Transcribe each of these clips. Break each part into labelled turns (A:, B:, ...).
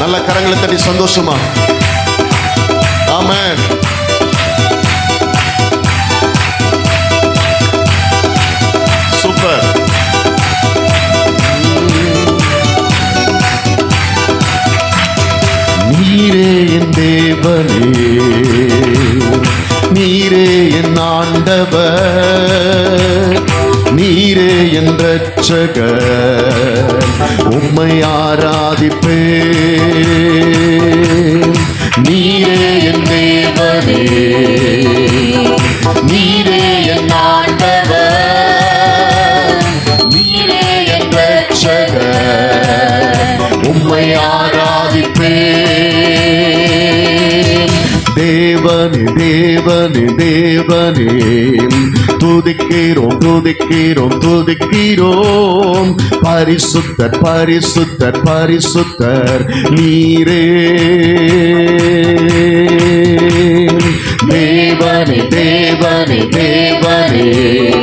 A: நல்ல கரங்களை தட்டி சந்தோஷமா. ஆமே சூப்பர். நீரே என் தேவனே நீரே என் ஆண்டவர். என் ரட்சகர் உம்மை ஆராதிப்பே நீரே என் தேவனே நீரே என் ஆண்டவர் நீரே என் ரட்சக உம்மை ஆராதிப்பே தேவனே தேவனே தேவனே துதிக்கிறோம் துதிக்கிறோம் துதிக்கிறோம். பரிசுத்தர் பரிசுத்தர் பரிசுத்தர் நீரே. தேவனே தேவனே தேவனே.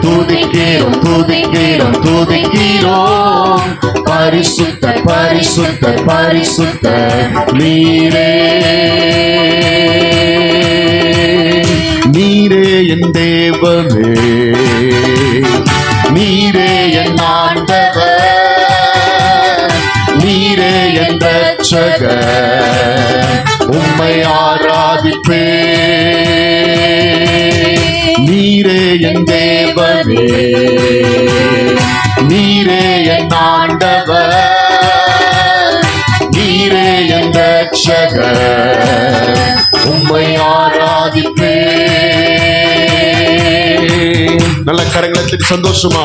A: துதிக்கிறோம் துதிக்கிறோம் துதிக்கிறோம். பரிசுத்த பரிசுத்த பரிசுத்த நீரே. நீரே என் தேவனே. நீரே என் ஆண்டவர். நீரே என் ரட்சக உம்மை ஆராதிப்பே நீரே என் தேவனே. நீரே என் ஆண்டவர். நீரே என் ரட்சக உம்மை ஆராதிப்பே நல்ல கரங்களத்தின் சந்தோஷமா?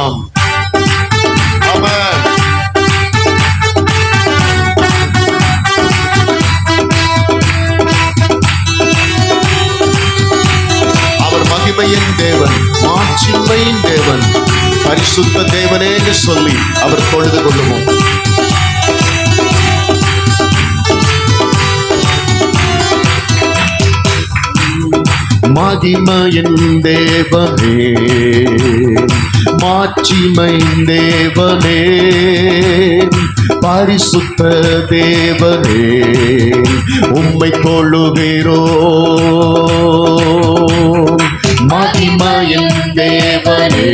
A: அவர் மகிமையின் தேவன் மாட்சிமையின் தேவன் பரிசுத்த தேவனே என்று சொல்லி அவர் தொழுது கொள்ளுவோம். மகிமையின் தேவனே மாட்சிமை தேவனே பரிசுத்த தேவனே உம்மை கொள்ளுகிறோ மகிமையின் தேவனே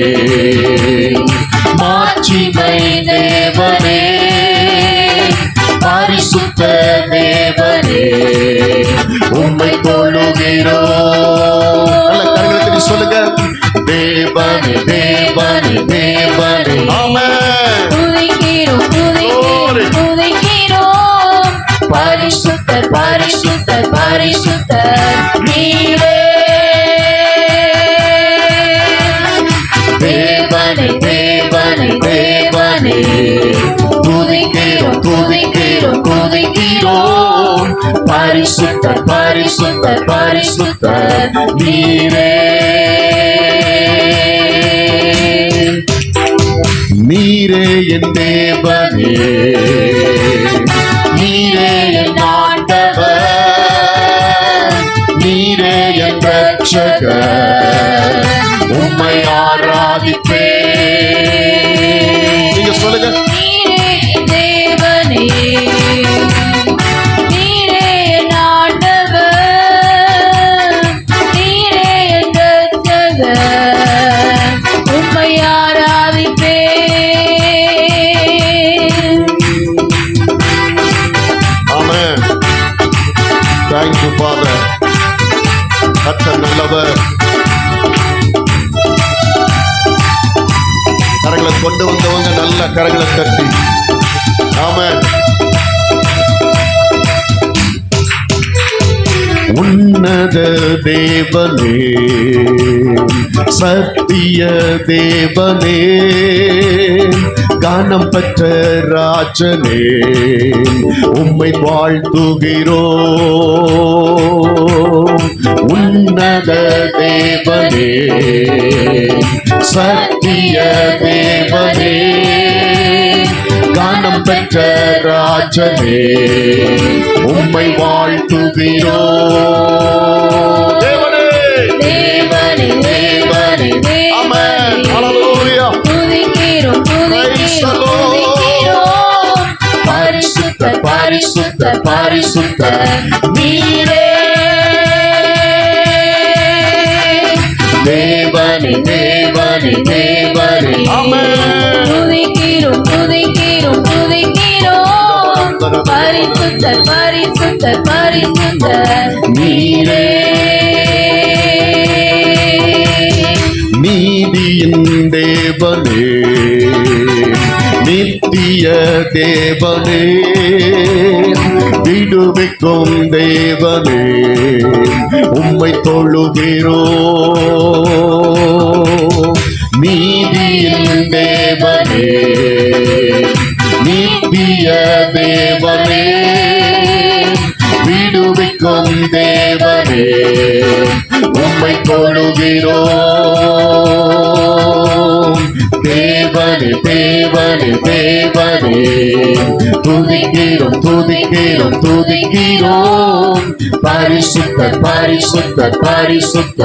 A: மாட்சிமை தேவனே பரிசுத்த தேவனே.
B: பரிசுத்தர் பரிசுத்தர் பரிசுத்தர் நீரே. தேவனே தேவனே தேவனே.
A: துதிக்கிறோம் துதிக்கிறோம் துதிக்கிறோம் பரிசுத்தர் பரிசுத்தர் பரிசுத்தர் நீரே. தேங்க் கத்த நல்லவர். கரங்களை கொண்டு வந்தவங்க நல்ல கரங்களை தட்டி. நாம உன்னத தேவனே. சத்திய தேவனே கானம் பெற்ற ராஜனே உம்மை வாழ்த்துகிறோ உன்னத தேவனே சத்திய தேவனே கானம் பெற்ற ராஜனே உம்மை வாழ்த்துகிறோ தேவனே. ஹalleluya.
B: துதிக்கிறோம் துதிக்கிறோம் பரிசுத்தர் பரிசுத்த பரிசுத்த நீரே. தேவனே தேவனே தேவனே. துதிக்கிறோம் துதிக்கிறோம் துதிக்கிறோம். பரிசுத்த பரிசுத்த பரிசுத்த நீரே.
A: நீதியின் தேவனே நித்திய தேவனே விடுவிக்கும் தேவனே உம்மை தொழுகிறோ. நீதியின் தேவனே நித்திய தேவனே விடுவிக்கும் தேவனே உம்மை தொழுகிறோம். தேவனே தேவனே தேவனே. துதிக்கிறோம் துதிக்கிறோம் துதிக்கிறோம். பரிசுத்த பரிசுத்த பரிசுத்த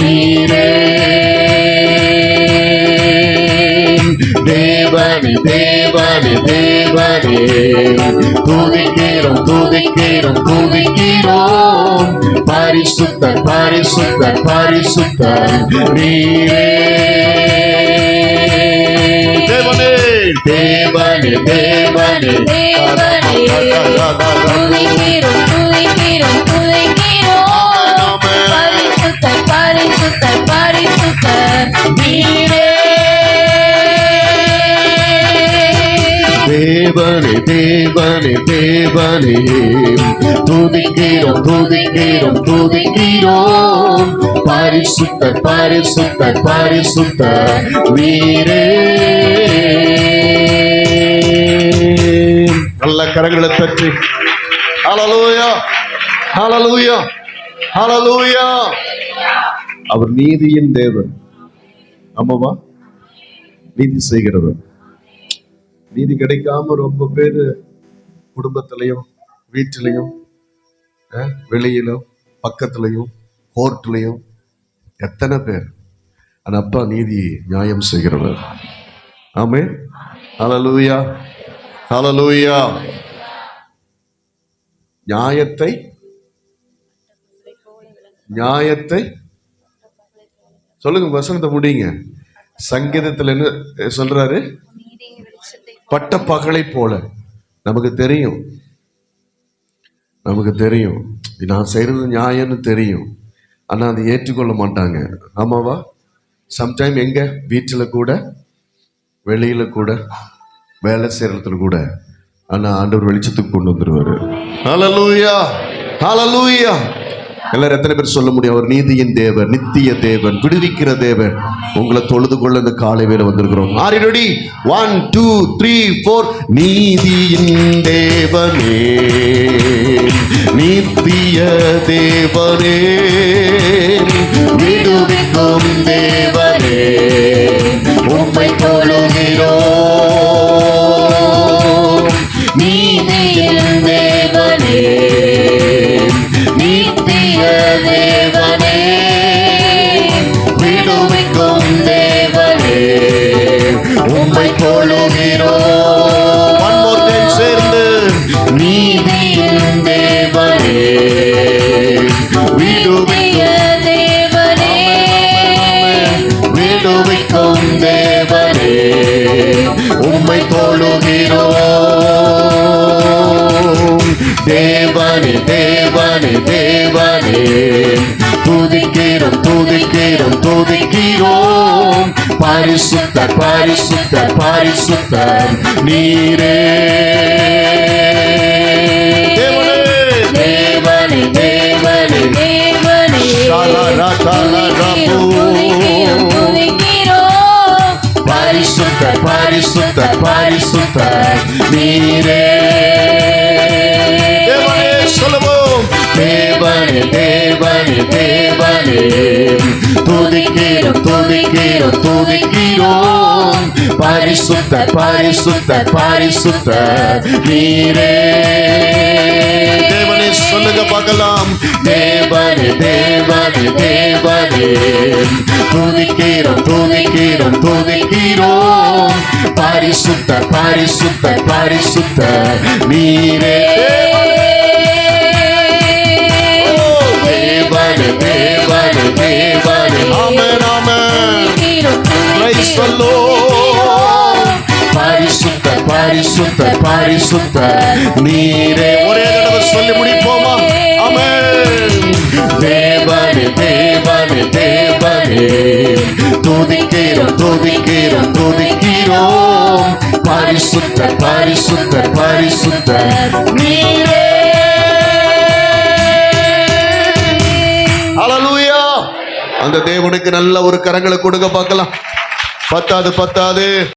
A: நீரே. தேவ தேவனே தேவனே தேவனே. துதிக்கிறோம் துதிக்கிறோம் துதிக்கிறோம். பரிசுத்த பரிசுத்த பரிசுத்த நீரே. தேவனே. தேவனே தேவனே.
B: துதிக்கிறோம் துதிக்கிறோம் துதிக்கிறோம். பரிசுத்த பரிசுத்த பரிசுத்த நீரே.
A: தேவனே தேவனே தேவனே. துதிக்கிறோம் துதிக்கிறோம் துதிக்கிறோம். பரிசுத்த பரிசுத்த பரிசுத்த வீரே நல்ல கரங்களை தட்டி. ஹலலூயா ஹலலூயா ஹலலூயா அவர் நீதியின் தேவன். ஆமாவா? நீதி செய்கிறவர். நீதி கிடைக்காம ரொம்ப பேர் குடும்பத்திலையும் வீட்டிலையும் வெளியிலும் பக்கத்துலையும் கோர்ட்லையும் எத்தனை பேர்? ஆனால் அப்பா நீதி நியாயம் செய்கிறவர். ஆமே ஹலலூயா ஹலலூயா நியாயத்தை நியாயத்தை சொல்லுங்க வசனத்தை முடியுங்க சங்கீதத்தில் என்ன சொல்றாரு? பட்ட பகலை போல. நமக்கு தெரியும். நமக்கு தெரியும். நான் செய்யறது நியாயம்னு தெரியும். ஆனா அதை ஏற்றுக்கொள்ள மாட்டாங்க. ஆமாவா? சம்டைம் எங்க? வீட்டில் கூட வெளியில கூட வேலை செய்யறதுல கூட. ஆனா ஆண்டவர் வெளிச்சத்துக்கு கொண்டு வந்துருவாரு. ஹலலூயா ஹலலூயா எல்லாரும் எத்தனை பேர் சொல்ல முடியும்? அவர் நீதியின் தேவன் நித்திய தேவன் விடுவிக்கிற தேவன். உங்களை தொழுது கொள்ள இந்த காலை வேலை வந்திருக்கிறோம். ஆரி ready one two three four நீதியின் தேவனே. நித்திய தேவனே. உம்மை தொழுகிறோம் One more time சேர்ந்து. நீதியின் தேவனே.
B: நித்திய
A: விடுவிக்கும்
B: தேவனே.
A: விடுவிக்கும் தேவனே. உம்மை தொழுகிறோம் தேவனே தேவனே தேவனே. துதிக்கிறோம் துதிக்கிறோம் துதிக்கிறோம். பரிசுத்த பரிசுத்த பரிசுத்த நீரே. தேவனே. தேவனே தேவனே
B: தேவனே.
A: ஷாலாராகாலாராபு.
B: துதிக்கிறோம் துதிக்கிறோம்.
A: பரிசுத்த பரிசுத்த பரிசுத்த நீரே. தேவனே தேவனே துதிக்கிறோம் துதிக்கிறோம் துதிக்கிறோம். பரிசுத்த பரிசுத்த பரிசுத்த நீரே. தேவனே சொல்லுங்க பார்க்கலாம். தேவனே தேவனே தேவனே. துதிக்கிறோம் துதிக்கிறோம் துதிக்கிறோம். பரிசுத்தர் பரிசுத்தர் பரிசுத்தர் நீரே. பரிசுத்த நீரே. ஒரே தடவை சொல்லி முடிப்போமா? ஆமென். தேவனே தேவனே தேவனே. துதிக்கிறோம் துதிக்கிறோம் துதிக்கிறோம். பரிசுத்த பரிசுத்த பரிசுத்த நீரே. ஹalleluya. அந்த தேவனுக்கு நல்ல ஒரு கரங்களை கொடுக்க பார்க்கலாம். பத்தாது பத்தாது.